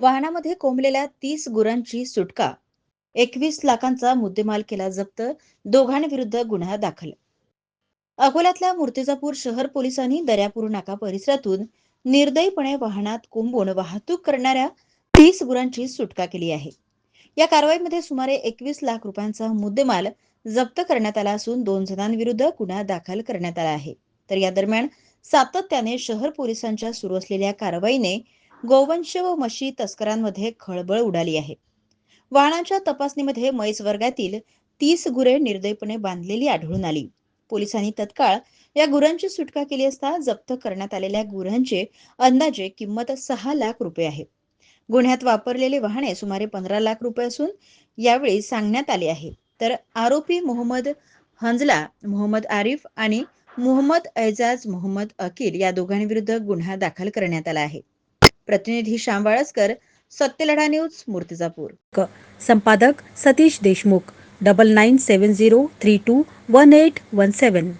वाहनामध्ये कोंबलेल्या तीस गुरांची सुटका. एकवीस लाखांचा मुद्देमाल केला जप्त. दोघांविरुद्ध गुन्हा दाखल. अकोल्यातल्या मूर्तिजापूर शहर पोलिसांनी दर्यापूर नाका परिसरातून निर्दयीपणे वाहनात कोंबून वाहतूक करणाऱ्या तीस गुरांची सुटका केली आहे. या कारवाईमध्ये सुमारे एकवीस लाख रुपयांचा मुद्देमाल जप्त करण्यात आला असून दोन जणांविरुद्ध गुन्हा दाखल करण्यात आला आहे. तर या दरम्यान सातत्याने शहर पोलिसांच्या सुरू असलेल्या कारवाईने गोवंश व म्हशी तस्करांमध्ये खळबळ उडाली आहे. वाहनांच्या तपासणीमध्ये मैस वर्गातील तीस गुरे निर्दयपणे बांधलेली आढळून आली. पोलिसांनी तत्काळ या गुरांची सुटका केली असता जप्त करण्यात आलेल्या गुरांचे अंदाजे किंमत सहा लाख रुपये आहे. गुन्ह्यात वापरलेले वाहने सुमारे पंधरा लाख रुपये असून यावेळी सांगण्यात आले आहे. तर आरोपी मोहम्मद हंजला मोहम्मद आरिफ आणि मोहम्मद ऐजाज मोहम्मद अकील या दोघांविरुद्ध गुन्हा दाखल करण्यात आला आहे. प्रतिनिधी श्याम वाळसकर सत्यलढा न्यूज मूर्तिजापूर. संपादक Satish Deshmukh double nine seven zero three two one eight one seven